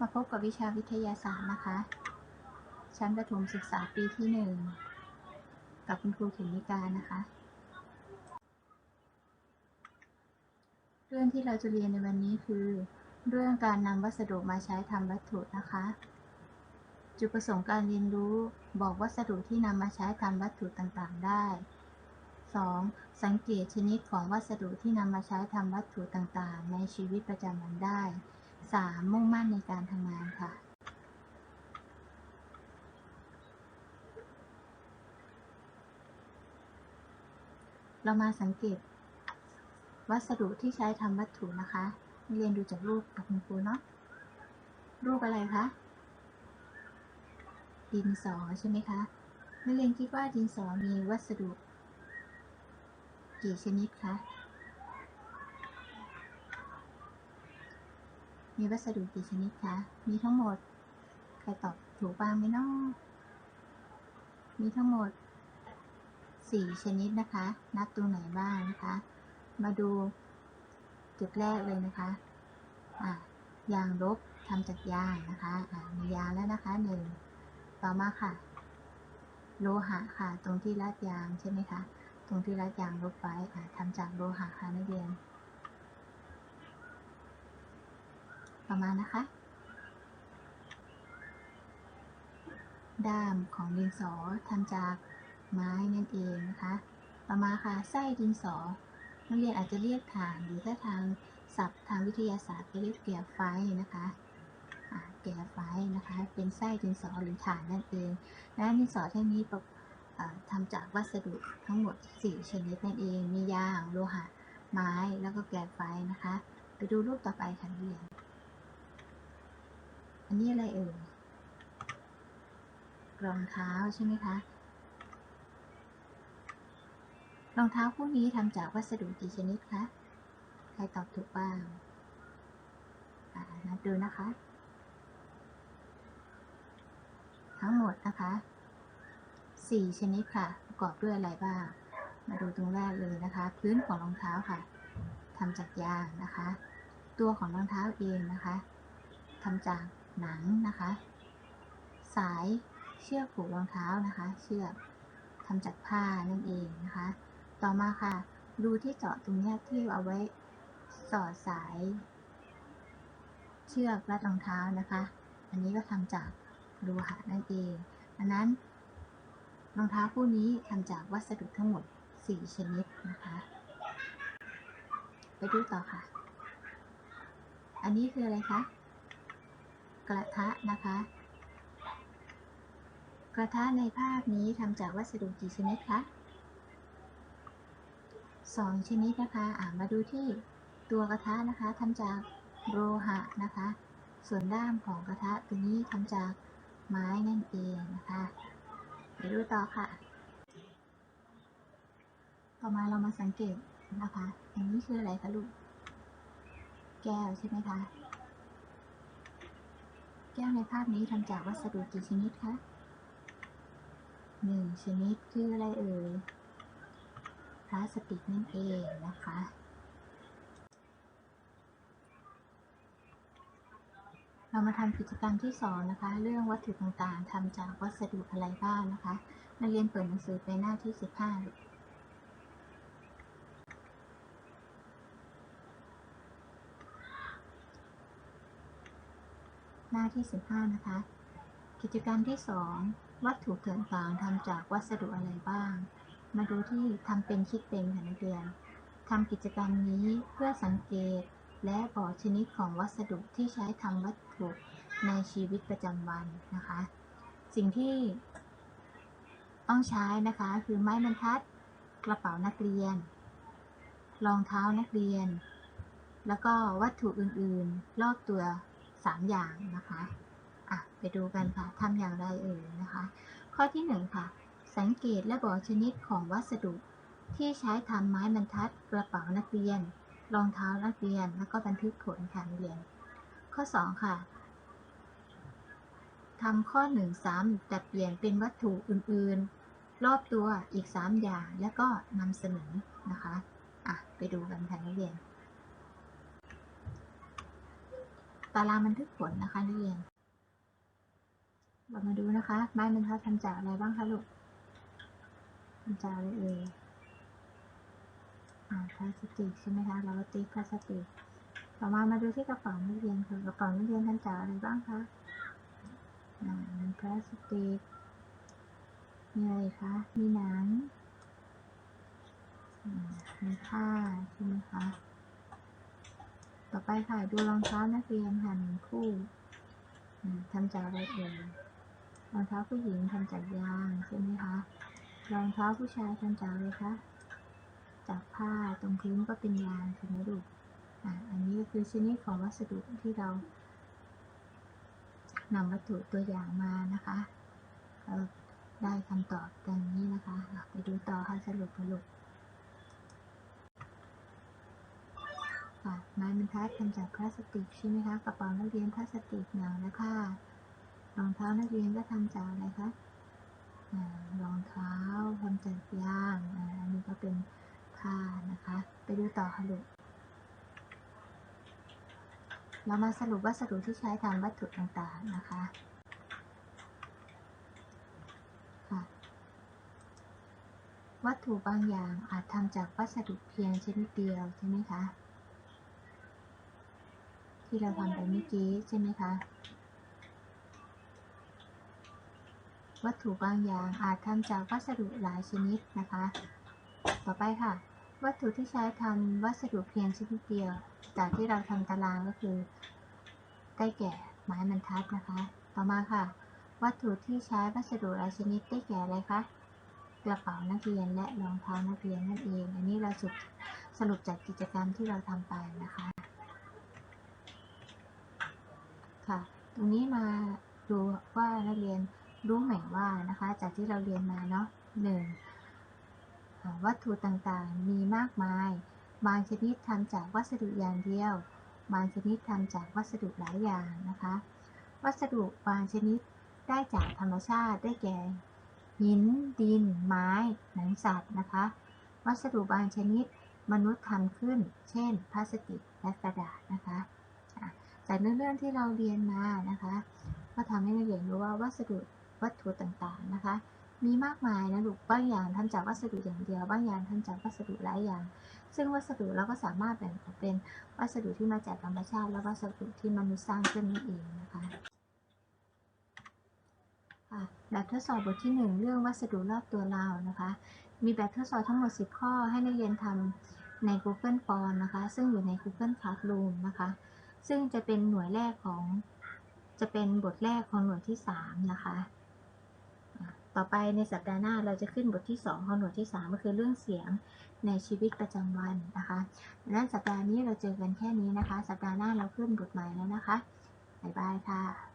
มาพบกับวิชาวิทยาศาสตร์นะคะ ชั้นประถมศึกษาปีที่หนึ่งกับคุณครูเขมิการนะคะ เรื่องที่เราจะเรียนในวันนี้คือ เรื่องการนำวัสดุมาใช้ทำวัตถุนะคะ จุดประสงค์การเรียนรู้บอกวัสดุที่นำมาใช้ทำวัตถุต่างๆได้ 2. สังเกตชนิดของวัสดุที่นำมาใช้ทำวัตถุต่างๆ ในชีวิตประจำวันได้ 3. มุ่ง มั่นในการทำงานค่ะ เรามาสังเกต วัสดุที่ใช้ทำวัตถุนะคะ เรียนดูจากรูปกับคุณครูเนาะ รูปอะไรคะ ดินสอใช่ไหมคะ นักเรียนคิดว่าดินสอมีวัสดุ กี่ชนิดคะ มีวัสดุกี่ชนิดคะ มีทั้งหมด ใครตอบถูกบ้างไหมนาะมีทั้งหมดสี่ชนิดนะคะ นับตรงไหนบ้างนะคะ มาดูจุดแรกเลยนะคะอะยางลบทำจากยางนะคะอะมียางแล้วนะคะหนึ่งต่อมาค่ะ โลหะค่ะ ตรงที่รัดยางใช่ไหมคะ ตรงที่รัดยางลบไว้อะทำจากโลหะค่ะนักเรียน ประมาณนะคะ ด้ามของดินสอทำจากไม้นั่นเองนะคะต่อมาค่ะไส้ดินสอนักเรียนอาจจะเรียกฐานหรือถ้าทางศัพท์ทางวิทยาศาสตร์ก็เรียกแก่ไฟนะคะแก่ไฟนะคะ เป็นไส้ดินสอหรือฐานนั่นเองและดินสอแท่งนี้ประอ่าทำจากวัสดุทั้งหมด 4 ชนิดนั่นเอง มียาง โลหะ ไม้ แล้วก็แก่ไฟนะคะ ไปดูรูปต่อไปค่ะนักเรียน อันนี้อะไรเอ่ยรองเท้าใช่ไหมคะ รองเท้าคู่นี้ทำจากวัสดุกี่ชนิดคะ ใครตอบถูกบ้างอ่านับดูนะคะ ทั้งหมดนะคะสี่ชนิดค่ะ ประกอบด้วยอะไรบ้าง มาดูตรงแรกเลยนะคะ พื้นของรองเท้าค่ะทำจากยางนะคะ ตัวของรองเท้าเองนะคะทำจาก หนังนะคะ สายเชือกผูกรองเท้านะคะ เชือกทำจากผ้านั่นเองนะคะ ต่อมาค่ะ รูที่เจาะตรงนี้ที่เอาไว้สอดสาย เชือกรัดรองเท้านะคะ อันนี้ก็ทำจากโลหะนั่นเองอันนั้นรองเท้าคู่นี้ทำจากวัสดุทั้งหมด 4 ชนิดนะคะ ไปดูต่อค่ะ อันนี้คืออะไรคะ กระทะนะคะ กระทะในภาพนี้ทำจากวัสดุกี่ชนิดคะสองชนิดนะคะอ่ามาดูที่ตัวกระทะนะคะทำจากโลหะนะคะ ส่วนด้ามของกระทะตัวนี้ทำจากไม้นั่นเองนะคะไปดูต่อค่ะ ต่อมาเรามาสังเกตนะคะ อันนี้คืออะไรคะลูก แก้วใช่ไหมคะ แก้วในภาพนี้ทำจากวัสดุกี่ชนิดคะหนึ่งชนิดคืออะไรเอ่ย พลาสติกนั่นเองนะคะ เรามาทำกิจกรรมที่สองนะคะ เรื่องวัตถุต่างๆทำจากวัสดุอะไรบ้างนะคะ นักเรียนเปิดหนังสือไปหน้าที่ 15 หน้าที่ 15 นะคะ กิจกรรมที่ 2 วัตถุต่างทำจากวัสดุอะไรบ้าง มาดูที่ทำเป็นคิดเป็นค่ะนักเรียนทำกิจกรรมนี้เพื่อสังเกตและบอกชนิดของวัสดุที่ใช้ทำวัตถุในชีวิตประจำวันนะคะ สิ่งที่ต้องใช้นะคะคือไม้บรรทัด กระเป๋านักเรียน รองเท้านักเรียน แล้วก็วัตถุอื่นๆ รอบตัว 3 อย่างนะคะอะไปดูกันค่ะทำอย่างไรเอ่ยนะคะ ข้อที่1ค่ะ สังเกตและบอกชนิดของวัสดุ ที่ใช้ทำไม้บรรทัดกระเป๋านักเรียนรองเท้านักเรียน แล้วก็บันทึกผลการเรียน ข้อ 2 ค่ะทำข้อ1ซ้ำแต่เปลี่ยนเป็นวัตถุอื่น ๆ รอบตัวอีก 3 อย่างแล้วก็นำเสนอนะคะ อะ ไปดูกันค่ะนักเรียน ตารางบันทึกผลนะคะนักเรียน เรามาดูนะคะไม้บรรทัดทำจากอะไรบ้างคะลูกทำจากอะไรเอ่ยอ่าพลาสติกใช่ไหมคะเราก็ติ๊กพลาสติก ต่อมามาดูที่กระเป๋านักเรียนค่ะกระเป๋านักเรียนทำจากอะไรบ้างคะอ่ามีพลาสติกมีอะไรคะมีหนังอืมมีผ้าใช่ไหมคะ ไปค่ะ ดูรองเท้านักเรียนค่ะหนึ่งคู่ทำจากอะไรเอ่ยรองเท้าผู้หญิงทำจากยางใช่ไหมคะ รองเท้าผู้ชายทำจากอะไรคะ จากผ้าตรงพื้นก็เป็นยางใช่ไหมลูกอันนี้ก็คือชนิดของวัสดุที่เรานำวัตถุตัวอย่างมานะคะได้คำตอบดังนี้นะคะอะไปดูต่อค่ะสรุปสรุปค่ะ ไม้บรรทัดทำจากพลาสติกใช่ไหมคะกระเป๋านักเรียนพลาสติกหนังและผ้ารองเท้านักเรียนก็ทำจากอะไรคะรองเท้าทำจากยางอ่าอันนี้ก็เป็นผ้านะคะ ไปดูต่อค่ะลูกเรามาสรุปวัสดุที่ใช้ทำวัตถุต่างๆนะคะค่ะวัตถุบางอย่างอาจทำจากวัสดุเพียงชนิดเดียวใช่ไหมคะ ที่เราทำไปเมื่อกี้ใช่ไหมคะ วัตถุบางอย่างอาจทำจากวัสดุหลายชนิดนะคะ ต่อไปค่ะ วัตถุที่ใช้ทำวัสดุเพียงชนิดเดียว จากที่เราทำตารางก็คือได้แก่ไม้บรรทัดนะคะ ต่อมาค่ะ วัตถุที่ใช้วัสดุหลายชนิดได้แก่อะไรคะกระเป๋านักเรียนและรองเท้านักเรียนนั่นเอง อันนี้เราสรุปสรุปจากกิจกรรมที่เราทำไปนะคะ ค่ะ ตรงนี้มาดูว่านักเรียนรู้ไหมว่านะคะ จากที่เราเรียนมาเนาะหนึ่งวัตถุต่างๆมีมากมาย บางชนิดทำจากวัสดุอย่างเดียว บางชนิดทำจากวัสดุหลายอย่างนะคะ วัสดุบางชนิดได้จากธรรมชาติได้แก่หิน ดิน ไม้ หนังสัตว์นะคะ วัสดุบางชนิดมนุษย์ทำขึ้น เช่น พลาสติกและกระดาษนะคะ จากเรื่องที่เราเรียนมานะคะ ก็ทำให้นักเรียนรู้ว่าวัสดุวัตถุต่างๆนะคะ มีมากมายนะลูกบางอย่างทำจากวัสดุอย่างเดียวบางอย่างทำจากวัสดุหลายอย่าง ซึ่งวัสดุเราก็สามารถแบ่งออกเป็นวัสดุที่มาจากธรรมชาติ และวัสดุที่มนุษย์สร้างขึ้นนั่นเองนะคะค่ะแบบทดสอบบทที่ 1 เรื่องวัสดุรอบตัวเรานะคะ มีแบบทดสอบทั้งหมด 10 ข้อให้นักเรียนทำใน Google Form นะคะ ซึ่งอยู่ใน Google Classroom นะคะ ซึ่งจะเป็นหน่วยแรกของ จะเป็นบทแรกของหน่วยที่ 3 นะคะ ต่อไปในสัปดาห์หน้าเราจะขึ้นบทที่ 2 ของหน่วยที่ 3 ก็คือเรื่องเสียงในชีวิตประจำวันนะคะดังนั้นสัปดาห์นี้เราเจอกันแค่นี้นะคะ สัปดาห์หน้าเราขึ้นบทใหม่แล้วนะคะ บ๊ายบายค่ะ